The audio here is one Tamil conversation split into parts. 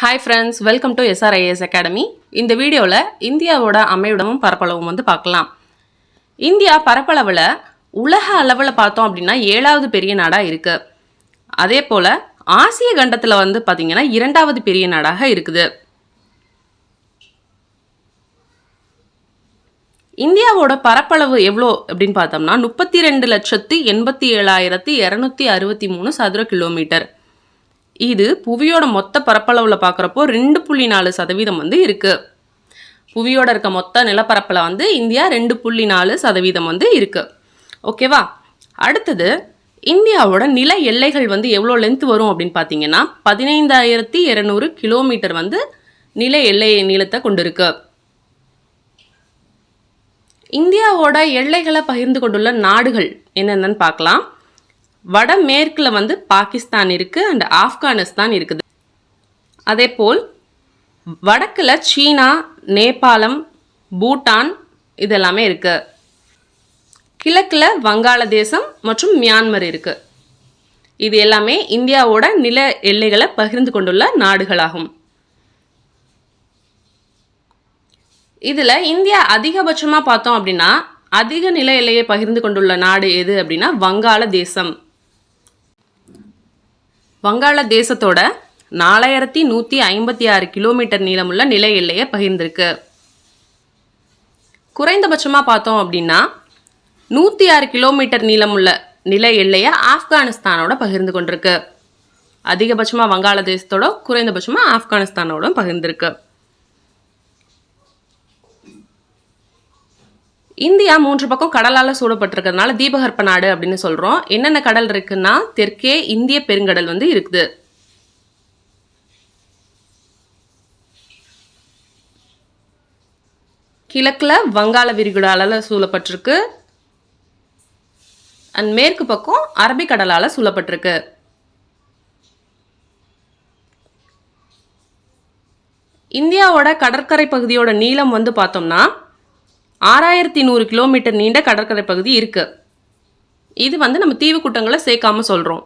Hi friends welcome to SRIS academy இந்த வீடியோவில் இந்தியாவோட அமைவிடமும் பரப்பளவும் வந்து பார்க்கலாம். இந்தியா பரப்பளவில் உலக அளவில் பார்த்தோம் அப்படின்னா ஏழாவது பெரிய நாடாக இருக்குது அதே போல் ஆசிய கண்டத்தில் வந்து பார்த்திங்கன்னா இரண்டாவது பெரிய நாடாக இருக்குது. இந்தியாவோட பரப்பளவு எவ்வளோ அப்படின்னு பார்த்தோம்னா முப்பத்தி ரெண்டு லட்சத்து எண்பத்தி ஏழாயிரத்தி இரநூத்தி அறுபத்தி மூணு சதுர கிலோமீட்டர். இது புவியோட மொத்த பரப்பளவில் பார்க்குறப்போ ரெண்டு புள்ளி நாலு சதவீதம் வந்து இருக்குது புவியோட இருக்க மொத்த நிலப்பரப்பில் வந்து இந்தியா ரெண்டு புள்ளி நாலு சதவீதம் வந்து இருக்குது ஓகேவா அடுத்தது இந்தியாவோட நில எல்லைகள் வந்து எவ்வளோ லென்த் வரும் அப்படின்னு பார்த்தீங்கன்னா பதினைந்தாயிரத்தி இரநூறு கிலோமீட்டர் வந்து நில எல்லை நீளத்தை கொண்டிருக்கு. இந்தியாவோட எல்லைகளை பகிர்ந்து கொண்டுள்ள நாடுகள் என்னென்னு பார்க்கலாம் வடமேற்கில் வந்து பாகிஸ்தான் இருக்குது அண்ட் ஆப்கானிஸ்தான் இருக்குது. அதே போல் வடக்கில் சீனா நேபாளம் பூட்டான் இதெல்லாமே இருக்குது கிழக்கில் வங்காளதேசம் மற்றும் மியான்மர் இருக்குது இது எல்லாமே இந்தியாவோட நில எல்லைகளை பகிர்ந்து கொண்டுள்ள நாடுகளாகும். இதில் இந்தியா அதிகபட்சமாக பார்த்தோம் அப்படின்னா அதிக நில எல்லையை பகிர்ந்து கொண்டுள்ள நாடு எது அப்படின்னா வங்காளதேசம். வங்காளதேசத்தோட நாலாயிரத்தி நூற்றி ஐம்பத்தி ஆறு கிலோமீட்டர் நீளமுள்ள நில எல்லையை பகிர்ந்திருக்கு. குறைந்தபட்சமாக பார்த்தோம் அப்படின்னா நூற்றி ஆறு கிலோமீட்டர் நீளமுள்ள நில எல்லையை ஆப்கானிஸ்தானோட பகிர்ந்து கொண்டிருக்கு. அதிகபட்சமாக வங்காளதேசத்தோட குறைந்தபட்சமாக ஆப்கானிஸ்தானோட பகிர்ந்திருக்கு. இந்தியா மூன்று பக்கம் கடலால் சூடப்பட்டிருக்கிறதுனால தீபகற்ப நாடு அப்படின்னு சொல்கிறோம் என்னென்ன கடல் இருக்குன்னா தெற்கே இந்திய பெருங்கடல் வந்து இருக்குது. கிழக்கில் வங்காள விரிகுடாலால் சூழப்பட்டிருக்கு. அண்ட் மேற்கு பக்கம் அரபிக்கடலால் சூழப்பட்டிருக்கு. இந்தியாவோட கடற்கரை பகுதியோட நீளம் வந்து பார்த்தோம்னா ஆறாயிரத்தி நூறு கிலோமீட்டர் நீண்ட கடற்கரை பகுதி இருக்குது இது வந்து நம்ம தீவு கூட்டங்களை சேர்க்காம சொல்கிறோம்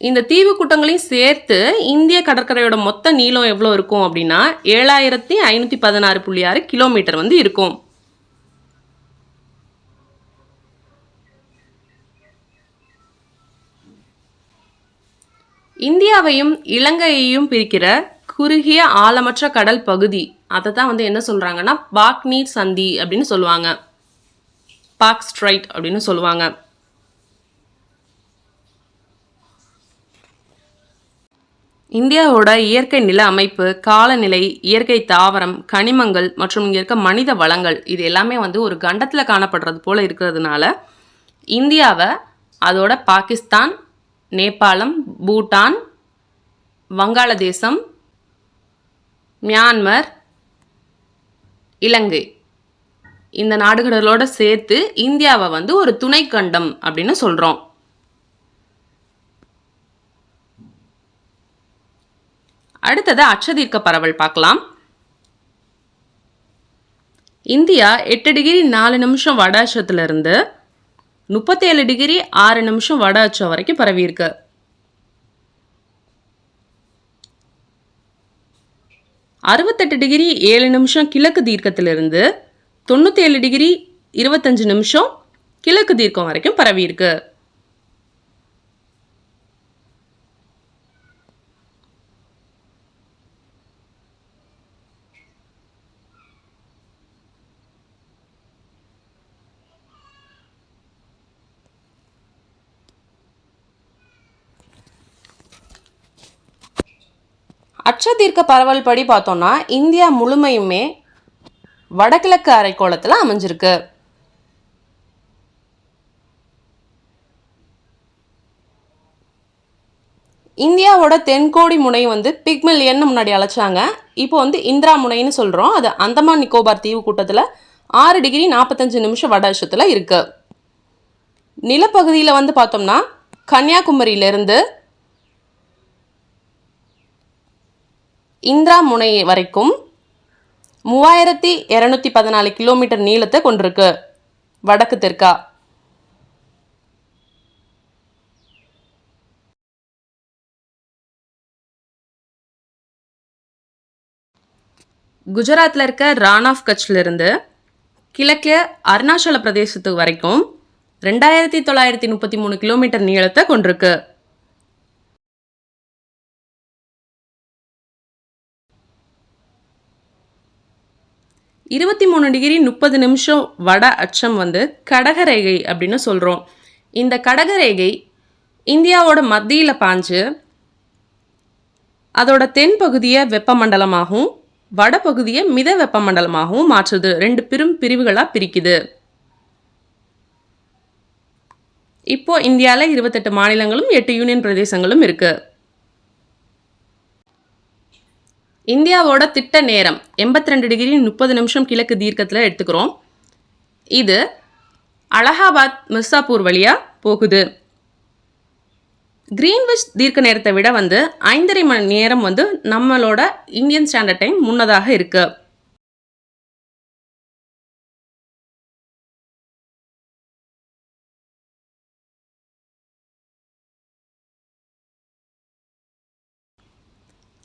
இந்த தீவு கூட்டங்களையும் சேர்த்து இந்திய கடற்கரையோட மொத்த நீளம் எவ்வளோ இருக்கும் அப்படின்னா ஏழாயிரத்தி ஐநூற்றி பதினாறு புள்ளி ஆறு கிலோமீட்டர் வந்து இருக்கும். இந்தியாவையும் இலங்கையையும் பிரிக்கிற குறுகிய ஆழமற்ற கடல் பகுதி அதை தான் வந்து என்ன சொல்கிறாங்கன்னா பாக் நீர் சந்தி அப்படின்னு சொல்லுவாங்க. பாக் ஸ்ட்ரைட் அப்படின்னு சொல்லுவாங்க. இந்தியாவோட இயற்கை நில அமைப்பு காலநிலை இயற்கை தாவரம் கனிமங்கள் மற்றும் இங்கே இருக்க மனித வளங்கள் இது எல்லாமே வந்து ஒரு கண்டத்தில் காணப்படுறது போல் இருக்கிறதுனால இந்தியாவை அதோட பாகிஸ்தான் நேபாளம் பூட்டான் வங்காளதேசம் மியான்மர் இலங்கை. இந்த நாடுகளோட சேர்த்து இந்தியாவை வந்து ஒரு துணை கண்டம் அப்படின்னு சொல்கிறோம் அடுத்தது அச்சதீர்க்க பரவல் பார்க்கலாம். இந்தியா எட்டு டிகிரி நாலு நிமிஷம் வட அச்சத்துலேருந்து முப்பத்தேழு டிகிரி ஆறு நிமிஷம் வட அச்சம் வரைக்கும் பரவியிருக்கு. அறுபத்தெட்டு டிகிரி ஏழு நிமிஷம் கிழக்கு தீர்க்கத்திலிருந்து தொண்ணூற்றி ஏழு டிகிரி இருபத்தஞ்சு நிமிஷம் கிழக்கு தீர்க்கம் வரைக்கும் பரவியிருக்கு. அச்சதீர்க்க பரவல் படி பார்த்தோம்னா இந்தியா முழுமையுமே வடகிழக்கு அரைக்கோளத்தில் அமைஞ்சிருக்கு. இந்தியாவோட தென்கோடி முனை வந்து பிக்மெல் முன்னாடி அழைச்சாங்க. இப்போ வந்து இந்திரா முனைன்னு சொல்கிறோம் அது அந்தமான் நிக்கோபார் தீவு கூட்டத்தில் ஆறு டிகிரி நாற்பத்தஞ்சு நிமிஷம் வட அச்சத்தில் இருக்குது நிலப்பகுதியில் வந்து பார்த்தோம்னா கன்னியாகுமரியிலேருந்து இந்திரா முனை வரைக்கும் மூவாயிரத்தி இரநூத்தி பதினாலு கிலோமீட்டர் நீளத்தை கொண்டிருக்கு. வடக்கு தெற்கா. குஜராத்தில் இருக்க ரான் ஆஃப் கட்ச்லேருந்து கிழக்கே அருணாச்சல பிரதேசத்துக்கு வரைக்கும் ரெண்டாயிரத்தி தொள்ளாயிரத்தி முப்பத்தி மூணு கிலோமீட்டர் நீளத்தை கொண்டிருக்கு. இருபத்தி மூணு டிகிரி முப்பது நிமிஷம் வட அச்சம் வந்து கடகரேகை அப்படின்னு சொல்கிறோம் இந்த கடகரேகை இந்தியாவோட மத்தியில் பாஞ்சு அதோட தென் பகுதியை வெப்பமண்டலமாகவும் வடபகுதியை மித வெப்பமண்டலமாகவும் மாற்றுது. ரெண்டு பெரும் பிரிவுகளாக பிரிக்குது. இப்போ இந்தியாவில் இருபத்தெட்டு மாநிலங்களும் எட்டு யூனியன் பிரதேசங்களும் இருக்குது இந்தியாவோட திட்ட நேரம் எண்பத்தி ரெண்டு டிகிரி முப்பது நிமிஷம் கிழக்கு தீர்க்கத்தில் எடுத்துக்கிறோம். இது அலகாபாத் மிர்சாப்பூர் வழியாக போகுது. கிரீன்விச் தீர்க்க நேரத்தை விட வந்து ஐந்தரை மணி நேரம் வந்து நம்மளோட இந்தியன் ஸ்டாண்டர்ட் டைம் முன்னதாக இருக்குது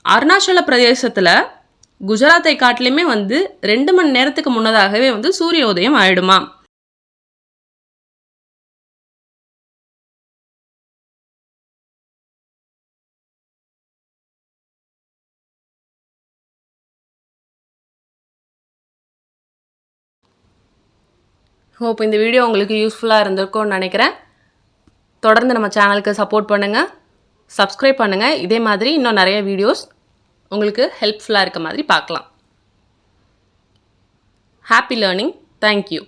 அருணாச்சல பிரதேசத்தில் குஜராத்தை காட்டிலுமே வந்து ரெண்டு மணி நேரத்துக்கு முன்னதாகவே வந்து சூரிய உதயம் ஆயிடுமா? ஹோப் இந்த வீடியோ உங்களுக்கு யூஸ்ஃபுல்லாக இருந்திருக்கும்னு நினைக்கிறேன். தொடர்ந்து நம்ம சேனலுக்கு சப்போர்ட் பண்ணுங்கள் சப்ஸ்கிரைப் பண்ணுங்கள் இதே மாதிரி இன்னும் நிறைய வீடியோஸ் உங்களுக்கு ஹெல்ப்ஃபுல்லாக இருக்க மாதிரி பார்க்கலாம். Happy learning thank you